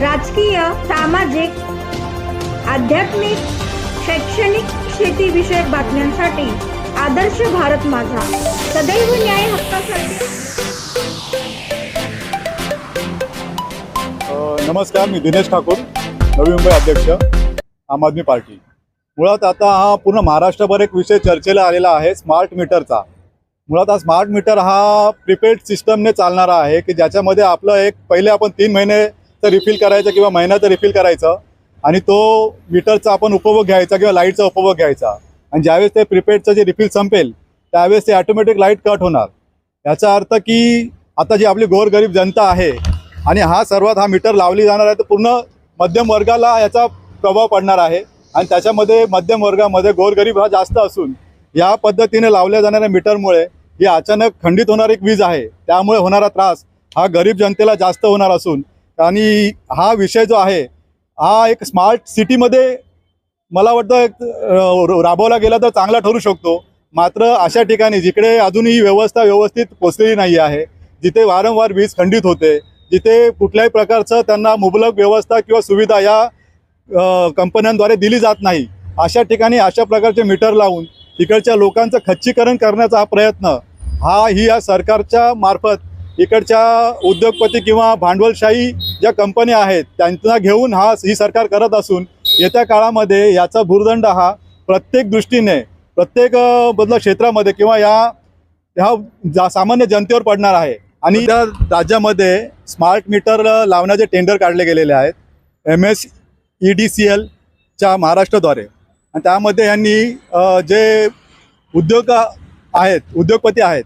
राजकीय सामाजिक आध्यात्मिक शैक्षणिक शेतीविषयक बातम्यांसाठी आदर्श भारत माझा. सदैव न्याय हक्कासाठी. नमस्कार मी दिनेश ठाकूर नवी मुंबई अध्यक्ष आम आदमी पार्टी. मुळात आता हा पूर्ण महाराष्ट्रभर एक विषय चर्चेला आलेला आहे स्मार्ट मीटरचा. मुळात हा स्मार्ट मीटर हा प्रिपेड सिस्टमने चालणारा आहे की ज्याच्यामध्ये आपलं एक पहिले आपण तीन महिने तर रिफिल करायचं किंवा महिन्याचं रिफिल करायचं आणि तो मीटरचा आपण उपभोग घ्यायचा किंवा लाईटचा उपभोग घ्यायचा. आणि ज्यावेळेस ते प्रिपेडचं जे रिफिल संपेल त्यावेळेस ते ऑटोमॅटिक लाइट कट होणार. याचा अर्थ की आता जी आपली गोरगरीब जनता आहे आणि हा सर्वात हा मीटर लावली जाणार आहे तर पूर्ण मध्यम वर्गाला याचा प्रभाव पडणार आहे. आणि त्याच्यामध्ये मध्यम वर्गामध्ये गोरगरीब हा जास्त असून या पद्धतीने लावल्या जाणाऱ्या मीटरमुळे ही अचानक खंडित होणारी एक वीज आहे. त्यामुळे होणारा त्रास हा गरीब जनतेला जास्त होणार असून आणि हा विषय जो आहे हा एक स्मार्ट सिटीमध्ये मला वाटतं एक, राबवला गेला तर चांगला ठरू शकतो. मात्र अशा ठिकाणी जिकडे अजूनही व्यवस्था व्यवस्थित पोचलेली नाही आहे जिथे वारंवार वीज खंडित होते जिथे कुठल्याही प्रकारचं त्यांना मुबलक व्यवस्था किंवा सुविधा या कंपन्यांद्वारे दिली जात नाही. अशा ठिकाणी अशा प्रकारचे मीटर लावून तिकडच्या लोकांचं खच्चीकरण करण्याचा हा प्रयत्न हा ही या सरकारच्या मार्फत इकडच्या उद्योगपती किंवा भांडवलशाही ज्या कंपन्या आहेत त्यांना घेऊन हा ही सरकार करत असून येत्या काळामध्ये याचा भूर्दंड हा प्रत्येक दृष्टीने प्रत्येक बदला बदल क्षेत्रामध्ये किंवा या ह्या जा सामान्य जनतेवर पडणार आहे. आणि त्या राज्यामध्ये स्मार्ट मीटर लावण्याचे टेंडर काढले गेलेले आहेत M S E D C एलच्या महाराष्ट्राद्वारे. आणि त्यामध्ये यांनी जे उद्योग आहेत उद्योगपती आहेत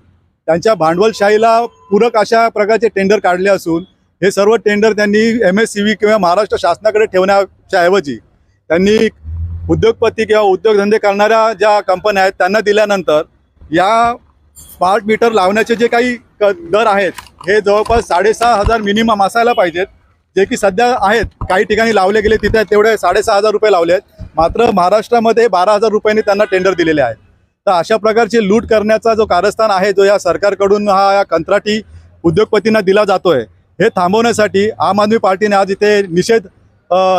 त्यांच्या भांडवलशाहीला पूरक अशा प्रकारचे टेंडर काढले असून हे सर्व टेंडर त्यांनी एम एस सी व्ही किंवा महाराष्ट्र शासनाकडे ठेवण्याच्या ऐवजी त्यांनी उद्योगपती किंवा उद्योगधंदे करणाऱ्या ज्या कंपन्या आहेत त्यांना दिल्यानंतर या स्मार्ट मीटर लावण्याचे जे काही क दर आहेत हे जवळपास साडेसहा हजार मिनिमम असायला पाहिजेत. जे की सध्या आहेत काही ठिकाणी लावले गेले तिथे तेवढे साडेसहा हजार रुपये लावले आहेत मात्र महाराष्ट्रामध्ये बारा हजार रुपयांनी त्यांना टेंडर दिलेले आहेत. तर अशा प्रकारची लूट करण्याचा जो कारस्थान आहे जो या सरकारकडून हा या कंत्राटी उद्योगपतींना दिला जातोय हे थांबवण्यासाठी आम आदमी पार्टीने आज इथे निषेध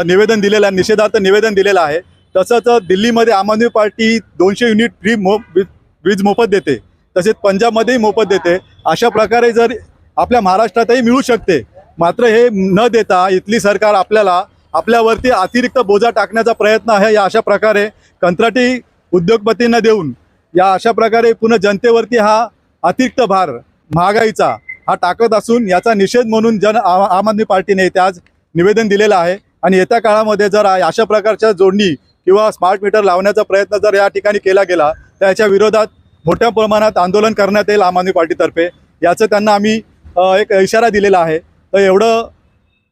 निवेदन दिलेलं आहे निषेधार्थ निवेदन दिलेलं आहे. तसंच दिल्लीमध्ये आम आदमी पार्टी दोनशे युनिट फ्री मो वीज वीज मोफत देते तसेच पंजाबमध्येही मोफत देते. अशा प्रकारे जर आपल्या महाराष्ट्रातही मिळू शकते मात्र हे न देता इथली सरकार आपल्याला आपल्यावरती अतिरिक्त बोजा टाकण्याचा प्रयत्न आहे या अशा प्रकारे कंत्राटी उद्योगपतींना देऊन या अशा प्रकारे पुन्हा जनतेवरती हा अतिरिक्त भार महागाईचा हा टाकत असून याचा निषेध म्हणून जन आम आदमी पार्टीने येथे आज निवेदन दिलेलं आहे. आणि येत्या काळामध्ये जर अशा प्रकारच्या जोडणी किंवा स्मार्ट मीटर लावण्याचा प्रयत्न जर या ठिकाणी केला गेला तर याच्या विरोधात मोठ्या प्रमाणात आंदोलन करण्यात येईल आम आदमी पार्टीतर्फे. याचं त्यांना आम्ही एक इशारा दिलेला आहे. तर एवढं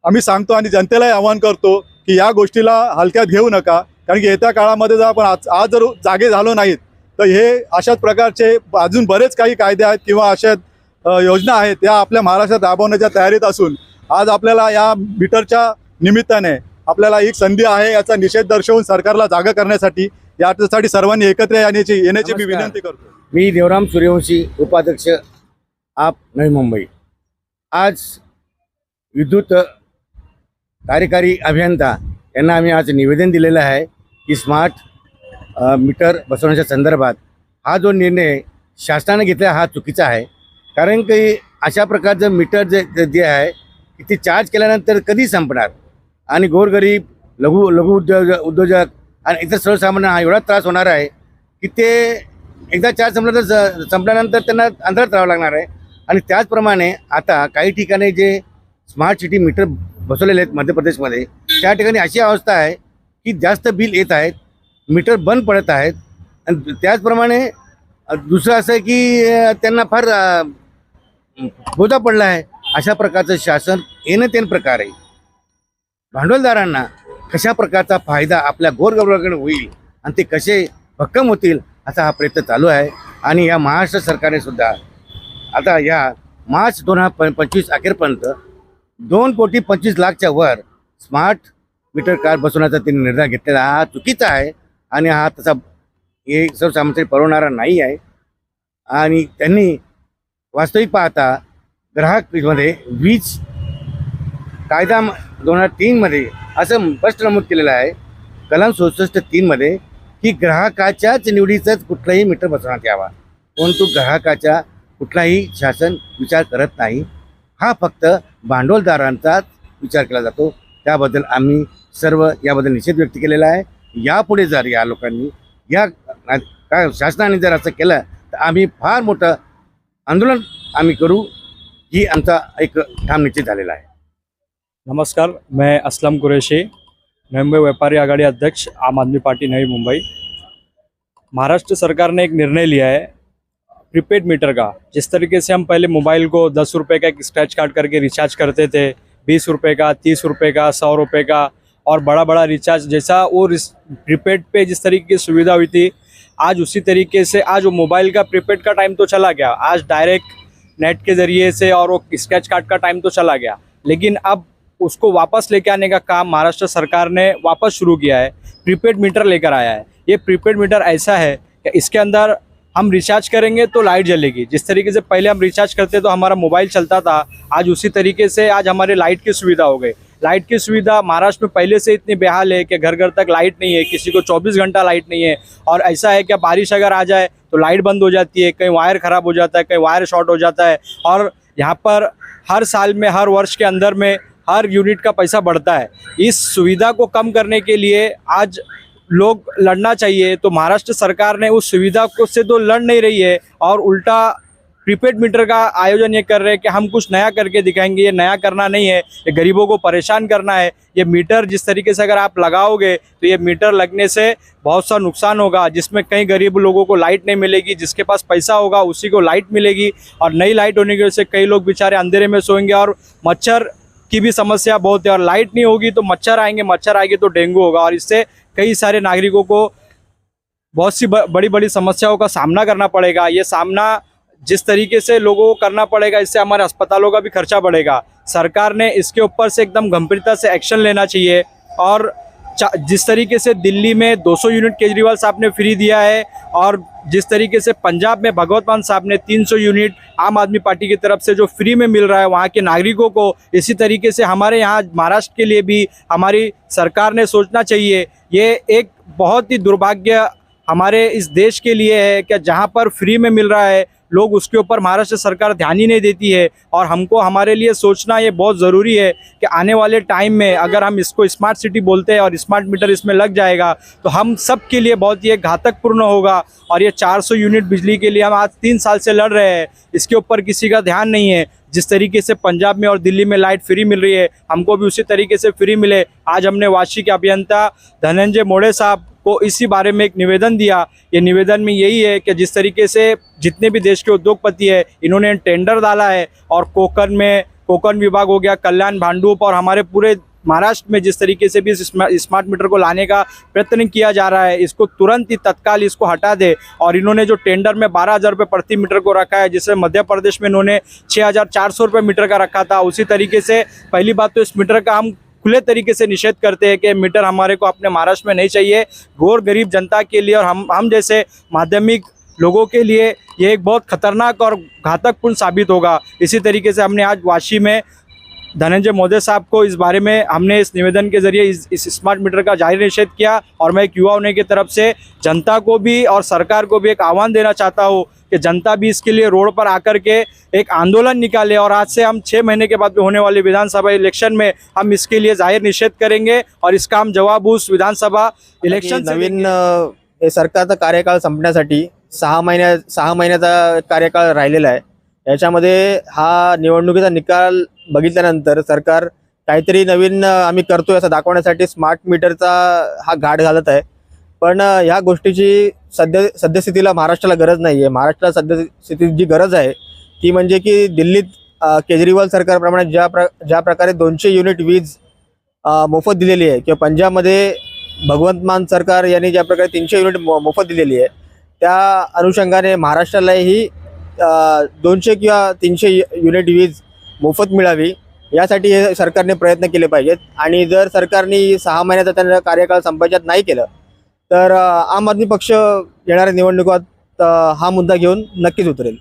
आम्ही सांगतो आणि जनतेलाही आवाहन करतो की या गोष्टीला हलक्यात घेऊ नका. कारण की येत्या काळामध्ये जर आपण आज आज जर जागे झालो नाहीत तर हे अशाच प्रकारचे अजून बरेच काही कायदे आहेत किंवा अशा योजना आहेत त्या आपल्या महाराष्ट्रात राबवण्याच्या तयारीत असून आज आपल्याला या मीटरच्या निमित्ताने आपल्याला एक संधी आहे याचा निषेध दर्शवून सरकारला जागा करण्यासाठी यासाठी सर्वांनी एकत्र येण्याची येण्याची मी. विनंती करतो मी देवराम सूर्यवंशी उपाध्यक्ष आप नवी मुंबई आज विद्युत कार्यकारी अभियंता यांना आम्ही आज निवेदन दिलेलं आहे की स्मार्ट मीटर बसवण्याच्या संदर्भात हा जो निर्णय शासनाने घेतला हा चुकीचा आहे. कारण की अशा प्रकारचं मीटर जे जे- आहे की ते चार्ज केल्यानंतर कधी संपणार? आणि गोरगरीब लघु लघु उद्योग उद्योजक आणि इतर सर्वसामान्य हा एवढा त्रास होणार आहे की ते एकदा चार्ज संपला तर स- संपल्यानंतर त्यांना अंधारात राहावं लागणार आहे. आणि त्याचप्रमाणे आता काही ठिकाणी जे स्मार्ट सिटी मीटर बसवलेले आहेत मध्य प्रदेशमध्ये त्या ठिकाणी अशी अवस्था आहे की जास्त बिल येत आहेत मीटर बंद पडत आहेत. आणि त्याचप्रमाणे दुसरं असं आहे की त्यांना फार बोधा बोजा पडला आहे. अशा प्रकारचं शासन येणं तेन प्रकार आहे. भांडवलदारांना कशा प्रकारचा फायदा आपल्या गोरगरिबाकडे होईल आणि ते कसे भक्कम होतील असा हा प्रयत्न चालू आहे. आणि या महाराष्ट्र सरकारने सुद्धा आता या मार्च दोन हजार पंचवीस अखेरपर्यंत दोन कोटी पंचवीस लाखच्या वर स्मार्ट मीटर कार बसवण्याचा त्यांनी निर्णय घेतलेला हा चुकीचा आहे. आणि हा तसा हे सर्वसामान्य परवणारा नाही आहे. आणि त्यांनी वास्तविक पाहता ग्राहकमध्ये वीज कायदा दोन हजार तीनमध्ये असं स्पष्ट नमूद केलेलं आहे कलम चौसष्ट तीनमध्ये की ग्राहकाच्याच निवडीचाच कुठलाही मीटर बसवण्यात यावा. परंतु ग्राहकाच्या कुठलाही शासन विचार करत नाही. हा फक्त भांडवलदारांचाच विचार केला जातो. त्याबद्दल आम्ही सर्व याबद्दल निषेध व्यक्त केलेला आहे. यापुढे जर या लोकांनी या काय शासनाने जर असं केलं तर आम्ही फार मोठं आंदोलन आम्ही करू ही आमचा एक ठाम निश्चित झालेला आहे. नमस्कार मैं असलम कुरेशी. नवी मुंबई व्यापारी आघाड़ी अध्यक्ष आम आदमी पार्टी नई मुंबई. महाराष्ट्र सरकार ने एक निर्णय लिया है प्रीपेड मीटर का. जिस तरीके से हम पहले मोबाइल को दस रुपये का एक स्क्रैच कार्ड करके रिचार्ज करते थे बीस रुपये का तीस रुपये का सौ रुपये का और बड़ा बड़ा रिचार्ज जैसा वो प्रीपेड पे जिस तरीके की सुविधा हुई थी, आज उसी तरीके से, आज वो मोबाइल का प्रीपेड का टाइम तो चला गया। आज डायरेक्ट नेट के ज़रिए से और वो स्क्रैच कार्ड का टाइम तो चला गया। लेकिन अब उसको वापस लेके आने का काम महाराष्ट्र सरकार ने वापस शुरू किया है। प्रीपेड मीटर लेकर आया है। ये प्रीपेड मीटर ऐसा है कि इसके अंदर हम रिचार्ज करेंगे तो लाइट जलेगी। जिस तरीके से पहले हम रिचार्ज करते तो हमारा मोबाइल चलता था, आज उसी तरीके से आज हमारे लाइट की सुविधा हो गई। लाइट की सुविधा महाराष्ट्र में पहले से इतनी बेहाल है कि घर घर तक लाइट नहीं है, किसी को 24 घंटा लाइट नहीं है। और ऐसा है कि बारिश अगर आ जाए तो लाइट बंद हो जाती है, कहीं वायर ख़राब हो जाता है, कहीं वायर शॉर्ट हो जाता है। और यहाँ पर हर साल में, हर वर्ष के अंदर में, हर यूनिट का पैसा बढ़ता है। इस सुविधा को कम करने के लिए आज लोग लड़ना चाहिए तो महाराष्ट्र सरकार ने उस सुविधा को से तो लड़ नहीं रही है, और उल्टा प्रीपेड मीटर का आयोजन ये कर रहे हैं कि हम कुछ नया करके दिखाएँगे। ये नया करना नहीं है, ये गरीबों को परेशान करना है। ये मीटर जिस तरीके से अगर आप लगाओगे तो ये मीटर लगने से बहुत सा नुकसान होगा, जिसमें कई गरीब लोगों को लाइट नहीं मिलेगी, जिसके पास पैसा होगा, उसी को लाइट मिलेगी और नई लाइट होने की वजह से कई लोग बेचारे अंधेरे में सोएँगे और मच्छर की भी समस्या बहुत है और लाइट नहीं होगी तो मच्छर आएँगे मच्छर आएँगे तो डेंगू होगा और इससे कई सारे नागरिकों को बहुत सी बड़ी बड़ी समस्याओं का सामना करना पड़ेगा। ये सामना जिस तरीके से लोगों को करना पड़ेगा, इससे हमारे अस्पतालों का भी खर्चा बढ़ेगा। सरकार ने इसके ऊपर से एकदम गंभीरता से एक्शन लेना चाहिए और जिस तरीके से दिल्ली में 200 यूनिट केजरीवाल साहब ने फ्री दिया है और जिस तरीके से पंजाब में भगवत मान साहब ने 300 यूनिट आम आदमी पार्टी की तरफ़ से जो फ्री में मिल रहा है वहाँ के नागरिकों को, इसी तरीके से हमारे यहाँ महाराष्ट्र के लिए भी हमारी सरकार ने सोचना चाहिए। ये एक बहुत ही दुर्भाग्य हमारे इस देश के लिए है कि जहाँ पर फ्री में मिल रहा है लोग उसके ऊपर महाराष्ट्र सरकार ध्यान ही नहीं देती है और हमको, हमारे लिए सोचना ये बहुत ज़रूरी है कि आने वाले टाइम में अगर हम इसको स्मार्ट सिटी बोलते हैं और स्मार्ट मीटर इसमें लग जाएगा तो हम सब के लिए बहुत ये घातकपूर्ण होगा। और ये 400 यूनिट बिजली के लिए हम आज तीन साल से लड़ रहे हैं। इसके ऊपर किसी का ध्यान नहीं है। जिस तरीके से पंजाब में और दिल्ली में लाइट फ्री मिल रही है, हमको भी उसी तरीके से फ्री मिले। आज हमने वाशी के अभियंता धनंजय मोड़े साहब को इसी बारे में एक निवेदन दिया। ये निवेदन में यही है कि जिस तरीके से जितने भी देश के उद्योगपति है, इन्होंने टेंडर डाला है और कोकन में कोकन विभाग हो गया, कल्याण भांडूप और हमारे पूरे महाराष्ट्र में जिस तरीके से भी इस स्मा- स्मार्ट मीटर को लाने का प्रयत्न किया जा रहा है, इसको तुरंत ही तत्काल इसको हटा दे और इन्होंने जो टेंडर में बारह हज़ार रुपये प्रति मीटर को रखा है जिसमें मध्य प्रदेश में इन्होंने छः हज़ार चार सौ रुपये मीटर का रखा था, उसी तरीके से पहली बात तो इस मीटर का हम खुले तरीके से निषेध करते हैं कि मीटर हमारे को अपने महाराष्ट्र में नहीं चाहिए गौर गरीब जनता के लिए और हम हम जैसे माध्यमिक लोगों के लिए ये एक बहुत खतरनाक और घातकपूर्ण साबित होगा। इसी तरीके से हमने आज वाशी में धनंजय मोदी साहब को इस बारे में हमने इस निवेदन के ज़रिए इस, इस स्मार्ट मीटर का ज़ाहिर निषेध किया और मैं एक युवा होने की तरफ़ से जनता को भी और सरकार को भी एक आह्वान देना चाहता हूँ कि जनता भी इसके लिए रोड पर आकर के एक आंदोलन निकाले और आज से हम छः महीने के बाद होने वाले विधानसभा इलेक्शन में हम इसके लिए जाहिर निषेध करेंगे और इसका हम जवाब उस विधानसभा इलेक्शन नवीन हे सरकारचा कार्यकाळ संपण्यासाठी सहा महिन्या सहा महिन्याचा कार्यकाळ राहिलेला आहे. याच्यामध्ये हा निवडणुकीचा निकाल बघितल्यानंतर सरकार काहीतरी नवीन आम्ही करतोय असं दाखवण्यासाठी स्मार्ट मीटरचा हा घाट घालत आहे. पण ह्या गोष्टीची सद्य सद्यस्थितीला महाराष्ट्राला गरज नाही आहे महाराष्ट्राला सद्यस्थितीत जी गरज आहे. ती म्हणजे की दिल्लीत केजरीवाल सरकारप्रमाणे ज्या प्र ज्या प्रकारे दोनशे युनिट वीज मोफत दिलेली आहे किंवा पंजाबमध्ये भगवंत मान सरकार यांनी ज्या प्रकारे तीनशे युनिट मोफत दिलेली आहे त्या अनुषंगाने महाराष्ट्रालाही दोनशे किंवा तीनशे युनिट वीज मोफत मिळावी यासाठी हे सरकारने प्रयत्न केले पाहिजेत. आणि जर सरकारने सहा महिन्याचा त्यांचा कार्यकाळ संपायच्यात नाही केलं तर आम आदमी पक्ष येणाऱ्या निवडणुकात हा मुद्दा घेऊन नक्कीच उतरेल.